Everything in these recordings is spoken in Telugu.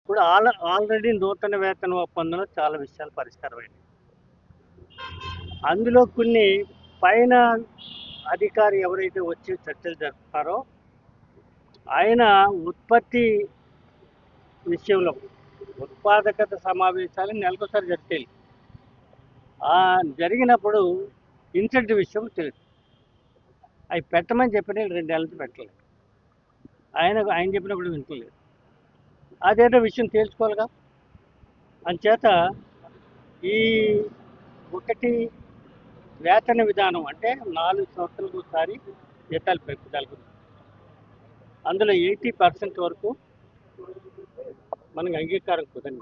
ఇప్పుడు ఆల్ ఆల్రెడీ నూతన వేతన ఒప్పందంలో చాలా విషయాలు పరిష్కారమైనవి అందులో కొన్ని పైన అధికారి ఎవరైతే వచ్చి చర్చలు జరుపుతారో ఆయన ఉత్పత్తి విషయంలో ఉత్పాదకత సమావేశాలు నెలకోసారి జరిపేయాలి ఆ జరిగినప్పుడు ఇన్సెంటివ్ విషయం తెలుసు అవి పెట్టమని చెప్పిన రెండు నెలలు పెట్టలేదు. ఆయన ఆయన చెప్పినప్పుడు వింటలేదు. అదేదో విషయం తేల్చుకోవాలిగా? అంచేత ఈ ఒకటి వేతన విధానం అంటే నాలుగు సంవత్సరాలకు ఒకసారి జీతాలు పెంపుదల అందులో ఎయిటీ పర్సెంట్ వరకు మనకు అంగీకారం కుదరని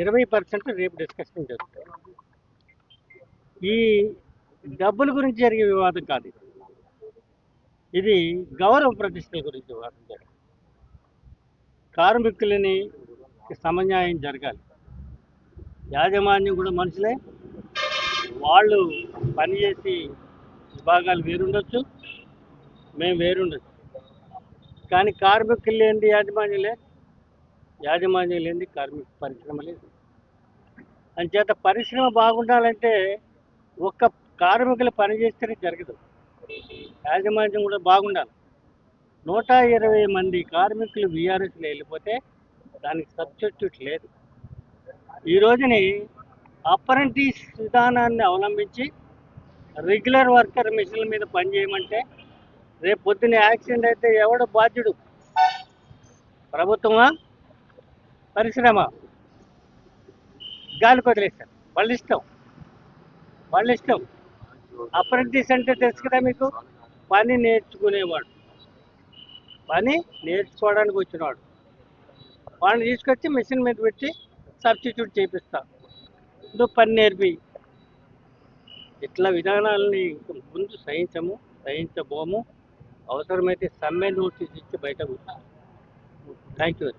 ఇరవై పర్సెంట్ రేపు డిస్కషన్ జరుగుతాయి ఈ డబ్బుల గురించి జరిగే వివాదం కాదు ఇది. గౌరవ ప్రతిష్టల గురించి వివాదం జరగాలి కార్మికులని సమన్యాయం జరగాలి. యాజమాన్యం కూడా మనుషులే. వాళ్ళు పనిచేసి విభాగాలు వేరుండొచ్చు మేము వేరుండొచ్చు. కానీ కార్మికులు లేని యాజమాన్యం యాజమాన్యం లేనిది కార్మిక పరిశ్రమ లేదు. అంచేత పరిశ్రమ బాగుండాలంటే ఒక్క కార్మికులు పనిచేస్తేనే జరగదు. యాజమాన్యం కూడా బాగుండాలి. నూట ఇరవై మంది కార్మికులు బీఆర్ఎస్లో వెళ్ళిపోతే దానికి సబ్స్టిట్యూట్ లేదు. ఈ రోజుని అప్రెంటిస్ విధానాన్ని అవలంబించి రెగ్యులర్ వర్కర్ మిషన్ల మీద పనిచేయమంటే రేపు పొద్దున్న యాక్సిడెంట్ అయితే ఎవడు బాధ్యుడు? ప్రభుత్వమా? పరిశ్రమ. గాలికి వదిలేస్తారు వాళ్ళ ఇష్టం. వాళ్ళ ఇష్టం. అప్రెంటిస్ అంటే తెలుసు కదా మీకు? పని నేర్చుకునేవాడు. పని నేర్చుకోవడానికి వచ్చినవాడు. వాడిని తీసుకొచ్చి మిషన్ మీద పెట్టి సబ్స్టిట్యూట్ చేపిస్తా. నువ్వు పని నేర్పి. ఇట్లా విధానాలని ముందు సహించము సహించబోము. అవసరమైతే సమ్మె నోటీస్ ఇచ్చి బయట థ్యాంక్ యూ